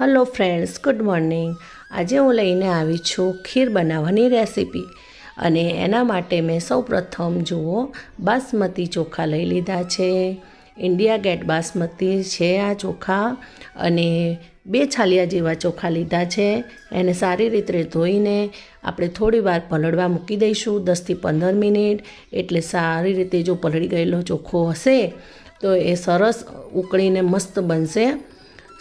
Hello friends good morning આજે હું લઈને આવી છું ખીર બનાવવાની રેસીપી અને એના માટે મેં સૌપ્રથમ જુઓ, બાસમતી ચોખા લઈ લીધા છે. ઇન્ડિયા ગેટ બાસમતી છે આ ચોખા. અને બે છાલિયા જેવા ચોખા લીધા છે. એને સારી રીતે ધોઈને આપણે થોડી વાર પલળવા મૂકી દઈશું દસથી પંદર મિનિટ. એટલે સારી રીતે જો પલળી ગયેલો ચોખ્ખો હશે, તો એ સરસ ઉકળીને મસ્ત બનશે.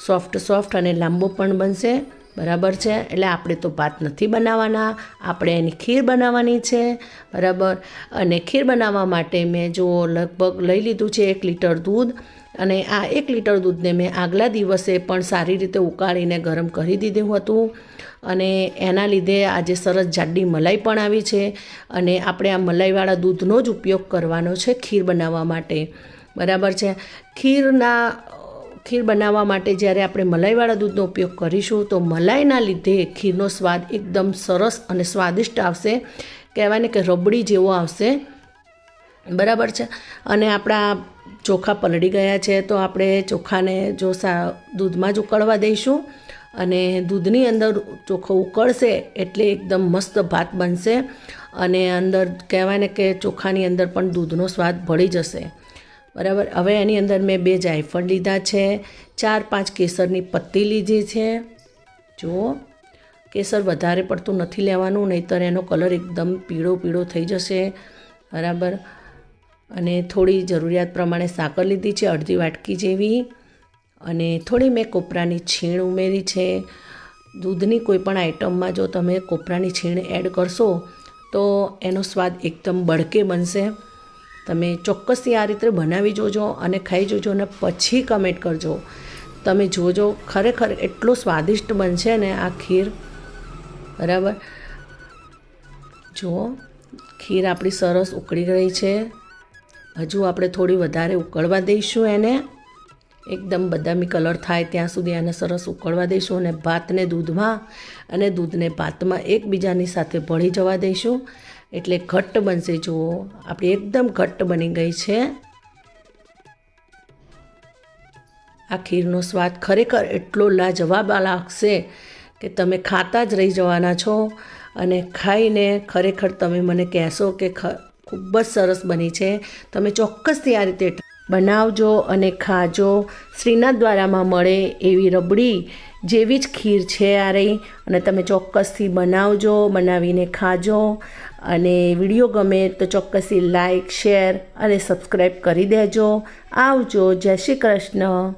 સોફ્ટ સોફ્ટ અને લાંબો પણ બનશે. બરાબર છે? એટલે આપણે તો ભાત નથી બનાવવાના. આપણે એની ખીર બનાવવાની છે. બરાબર? અને ખીર બનાવવા માટે મેં જો લગભગ લઈ લીધું છે એક લીટર દૂધ. અને આ એક લીટર દૂધને મેં આગલા દિવસે પણ સારી રીતે ઉકાળીને ગરમ કરી દીધું હતું. અને એના લીધે આજે સરસ જાડી મલાઈ પણ આવી છે. અને આપણે આ મલાઈવાળા દૂધનો જ ઉપયોગ કરવાનો છે ખીર બનાવવા માટે. બરાબર છે? ખીરના ખીર બનાવવા માટે જ્યારે આપણે મલાઈવાળા દૂધનો ઉપયોગ કરીશું, તો મલાઈના લીધે ખીરનો સ્વાદ એકદમ સરસ અને સ્વાદિષ્ટ આવશે. કહેવાય ને કે રબડી જેવો આવશે. બરાબર છે? અને આપણા ચોખા પલળી ગયા છે, તો આપણે ચોખાને જો સા દૂધમાં જ ઉકળવા દઈશું અને દૂધની અંદર ચોખ્ખો ઉકળશે એટલે એકદમ મસ્ત ભાત બનશે અને અંદર કહેવાય ને કે ચોખાની અંદર પણ દૂધનો સ્વાદ ભળી જશે. બરાબર? હવે એની અંદર મેં બે જાયફળ લીધા છે. ચાર પાંચ કેસરની પત્તી લીધી છે. જુઓ કેસર વધારે પડતું નથી લેવાનું, નહીંતર એનો કલર એકદમ પીળો પીળો થઈ જશે. બરાબર? અને થોડી જરૂરિયાત પ્રમાણે સાકર લીધી છે, અડધી વાટકી જેવી. અને થોડી મેં કોપરાની છીણ ઉમેરી છે. દૂધની કોઈપણ આઇટમમાં જો તમે કોપરાની છીણ એડ કરશો, તો એનો સ્વાદ એકદમ બળકે બનશે. તમે ચોક્કસથી આ રીતે બનાવી જોજો અને ખાઈ જોજો અને પછી કમેન્ટ કરજો. તમે જોજો, ખરેખર એટલો સ્વાદિષ્ટ બનશે ને આ ખીર. બરાબર? જુઓ, ખીર આપણી સરસ ઉકળી ગઈ છે. હજુ આપણે થોડી વધારે ઉકળવા દઈશું એને. એકદમ બદામી કલર થાય ત્યાં સુધી આને સરસ ઉકળવા દઈશું અને ભાતને દૂધમાં અને દૂધને ભાતમાં એકબીજાની સાથે ભળી જવા દઈશું. એટલે ઘટ્ટ બનશે, જુઓ. આપણી એકદમ ઘટ્ટ બની ગઈ છે. આ ખીરનો સ્વાદ ખરેખર એટલો લાજવાબ લાગશે કે તમે ખાતા જ રહી જવાના છો અને ખાઈને ખરેખર તમે મને કહેશો કે ખૂબ જ સરસ બની છે. તમે ચોક્કસથી આ રીતે બનાવજો અને ખાજો. શ્રીનાથ દ્વારામાં મળે એવી રબડી જેવી જ ખીર છે આ રહી અને તમે ચોક્કસથી બનાવજો, બનાવીને ખાજો. અને વીડિયો ગમે તો ચોક્કસથી લાઇક શેર અને સબસ્ક્રાઈબ કરી દેજો. આવજો. જય શ્રી કૃષ્ણ.